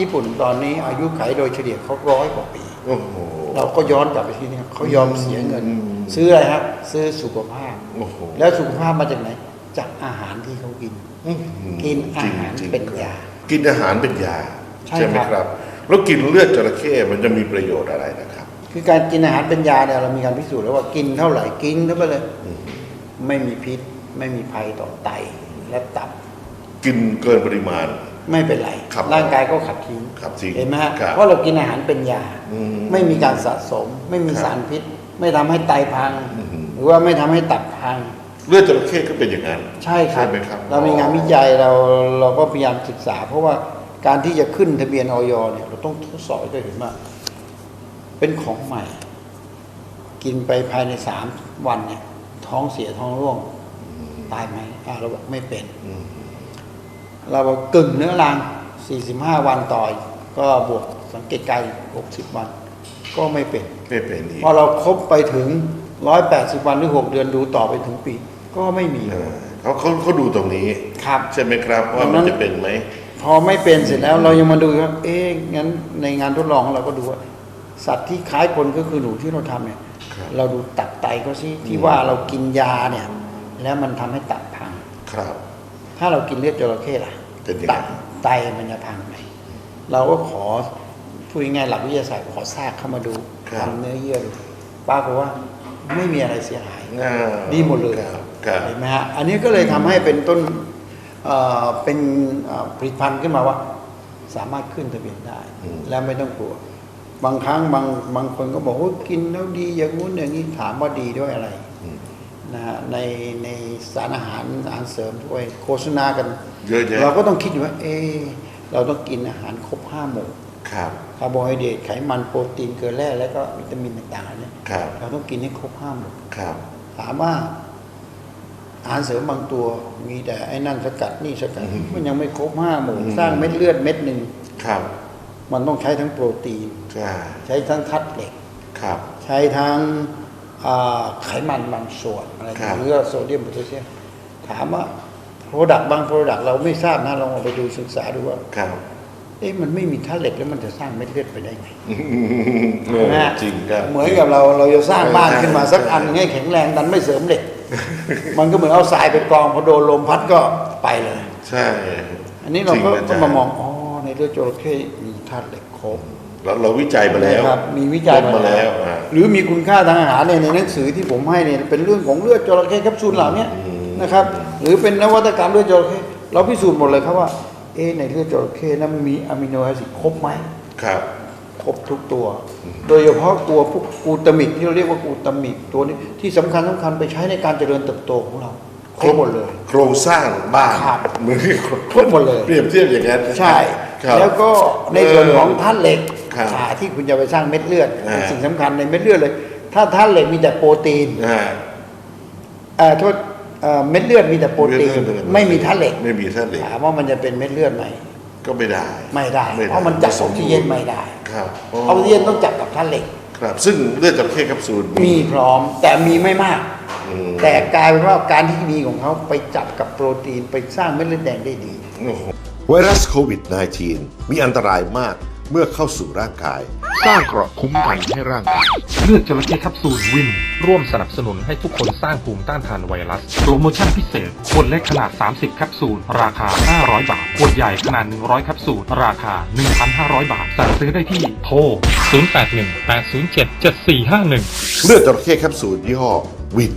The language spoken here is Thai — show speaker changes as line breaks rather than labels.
ญี่ปุ่นตอนนี้อายุขัยโดยเฉลี่ยเขาร้อยกว่าปี
โอ้โห
เราก็ย้อนกลับไปที่นี่เขายอมเสียเงิน
อืม
ซื้ออะไรครับซื้อสุขภาพ
โอ้โห
แล้วสุขภาพมาจากไหน จากอาหารที่เขากิน
อื้อหื
กินอาหาร
จงๆ
เป็นยา
กินอาหารเป็นยา
ใช่
ไหม
ครับ
ครับ แล้วกินเลือดจระเข้มันจะมีประโยชน์อะไรนะครับ
คือการกินอาหารเป็นยาเนี่ยเรามีการพิสูจน์แล้วว่ากินเท่าไหร่กินเท่าไปเลย
อืม
ไม่มีพิษ ไม่มีภัยต่อไตและตับ
กินเกินปริมาณ
ไม่เป็นไร
ครับ
ร่างกายก็ขับทิ้ง
ขับทิ้ง
เห็นไหมฮะ
ครับ
เพราะเรากินอาหารเป็นยา
อืม
ไม่มีการสะสม ไม่มี
ครับ
สารพิษ ไม่ทำให้ไตพัง
อืม
หรือว่าไม่ทำให้ตับพัง
เลือดจระเข้ก็เป็นอย่างนั้น
ใช่ครับ
ใช่ไหมครับ
เรามีงานวิจัยเราเราก็พยายามศึกษา เพราะว่าการที่จะขึ้นทะเบียนออยเนี่ยเราต้องทดสอบให้เห็นว่าเป็นของใหม่ กินไปภายในสามวันเนี่ย ท้องเสียท้องร่วง ตายไหมอ่าเราบอกไม่เป็น
อืม
เราบอกกึ่งเนื้อรัง45 วันต่อยก็บวกสังเกตการณ์อีก60 วัน ก็ไม่เป็น
ไม่เป็นอีก
พอเราครบไปถึง 180 วันหรือ 6 เดือนดูต่อไปถึงปี ก็ไม่มี
เออเขาเขาเขาดูตรงนี้
ครับ
ใช่ไหมครับว่า
ดังนั้
มัน
น
จะเป็นไหม
พอไม่เป็นเสร็จแล้วเรายังมาดูว่าเอ๊ะงั้นในงานทดลองของเราก็ดูว่า สัตว์ที่คล้ายคนก็คือหนูที่เราทำเนี่ย
ครับ
เราดูตับไตก็สิที่ว่าเรากินยาเนี่ย แล้วมันทำให้ตับพัง
ครับ
ถ้าเรากินเลือดจระเข้ล่ะ
เป็นยังไง
ตับไตมันจะพังไหมเราก็ขอพูดง่ายๆหลักวิทยาศาสตร์ขอซากเข้ามาดู
ครับ
ทำเนื้อเยื่อดูป้ากฏว่าไม่มีอะไรเสียหาย
อ่า
ดีหมดเลย
ครับครับ
เห็นไหมฮะอันนี้ก็เลยทำให้เป็นต้นเอ่อเป็นเอ่อผลิตภัณฑ์ขึ้นมาว่า สามารถขึ้นทะเบียนได้
อืม
และไม่ต้องกลัว บางครั้งบางบางคนก็บอกว่ากินแล้วดีอย่างงู้นอย่างนี้ถามว่าดีด้วยอะไร
อืม
นะฮะในในสารอาหารอาหารเสริมด้วยโฆษณากัน
เยอะแยะ
เราก็ต้องคิดอยู่ว่า เอะเราต้องกินอาหารครบห้าหมู่
ครับ
คาร์โบไฮเดรตไขมันโปรตีนเกลือแร่แล้วก็วิตามินต่างๆเนี่ย
ครับ
เราต้องกินให้ครบห้าหมู่
ครับ
ถามว่าอาหารเสริมบางตัวมีแต่ไอ้นั่นสกัดนี่สกัด
อืม
มันยังไม่ครบห้าหมู่
อืม
สร้างเม็ดเลือดเม็ดหนึ่ง
ครับ
มันต้องใช้ทั้งโปรตีน
ใช่
ใช้ทั้งธาตุเหล็ก
ครับ
ใช้ทั้งอ่า ไขมันบางส่วนอะไร
ครับ
หรือว่าโซเดียมโพแทสเซียมถามว่าโปรดักต์บางโปรดักต์เราไม่ทราบนะลองเอาไปดูศึกษาดูว่า
ครับ
เอ๊ะมันไม่มีธาตุเหล็กแล้วมันจะสร้างเม็ดเลือดไปได้ไง
อืมเออ
นะฮะ
จริงครับ
เหมือนกับเราเราจะสร้างบ้าน
ใช่
ขึ้นมาสักอันให้แข็งแรงดันไม่เสริมเหล็ก มันก็เหมือนเอาทรายไปกองพอโดนลมพัดก็ไปเลย
ใช่
อันนี้เราก็
จงนะ
ต้อ
จ๊ะ
งมามองอ๋อในเลือดจระเข้มีธาตุเหล็กครบ
เราเราวิจัยมาแล้ว
นะครับมีวิจัย
พบมาแล้วอ่า
หรือมีคุณค่าทางอาหารเนี่ยในหนังสือที่ผมให้เนี่ยเป็นเรื่องของเลือดจระเข้แคปซูลเหล่านี้
อืม
นะครับ หรือเป็นนวัตกรรมเลือดจระเข้เราพิสูจน์หมดเลยครับว่า เอ๊ะในเลือดจระเข้นั้นมีอะมิโนแอซิดครบไหม
ครับ
ครบทุกตัว โดยเฉพาะตัวพวกกลูตามิกที่เราเรียกว่ากลูตามิกตัวนี้ที่สำคัญสำคัญไปใช้ในการเจริญเติบโตของเราครบหมดเลย
โครงสร้างบ้าน
ครับ
เหมือนที่
ครบหมดเลย
เปรียบเทียบอย่างนั้น
ใช่
ครับ
แล้วก็ในส่วนของธาตุเหล็ก
ครับ
อ่าที่คุณจะไปสร้างเม็ดเลือด
อ่า
เป็นสิ่งสำคัญในเม็ดเลือดเลย ถ้าธาตุเหล็กมีแต่โปรตีน
อ่า
เอ่อโทษเอ่อเม็ดเลือดมีแต่โปรตีนไม่มีธาตุเหล็ก
ไม่มีธาตุเหล็ก
ถามว่ามันจะเป็นเม็ดเลือดไหม
ก็ไม่ได้
ไม่ได้ เพราะมันจับออกซิเจนไม่ได้
ครับ
ออกซิเจนต้องจับกับธาตุเหล็ก
ครับ ซึ่งเลือดจระเข้แคปซูล
มีพร้อมแต่มีไม่มาก
อืม
แต่กลายเป็นว่าการที่มีของเขาไปจับกับโปรตีนไปสร้างเม็ดเลือดแดงได้ดี
โอ้โหไวรัสโควิด -19 มีอันตรายมาก เมื่อเข้าสู่ร่างกาย
สร้างเกราะคุ้มกันให้ร่างกายเลือดจระเข้แคปซูลวิน ร่วมสนับสนุนให้ทุกคนสร้างภูมิต้านทานไวรัส โปรโมชั่นพิเศษขวดเล็กขนาด 30 แคปซูล ราคา 500 บาทขวดใหญ่ขนาด 100 แคปซูล ราคา 1,500 บาท สั่งซื้อได้ที่โทร 0818077451
เลือดจระเข้แคปซูลยี่ห้อวิน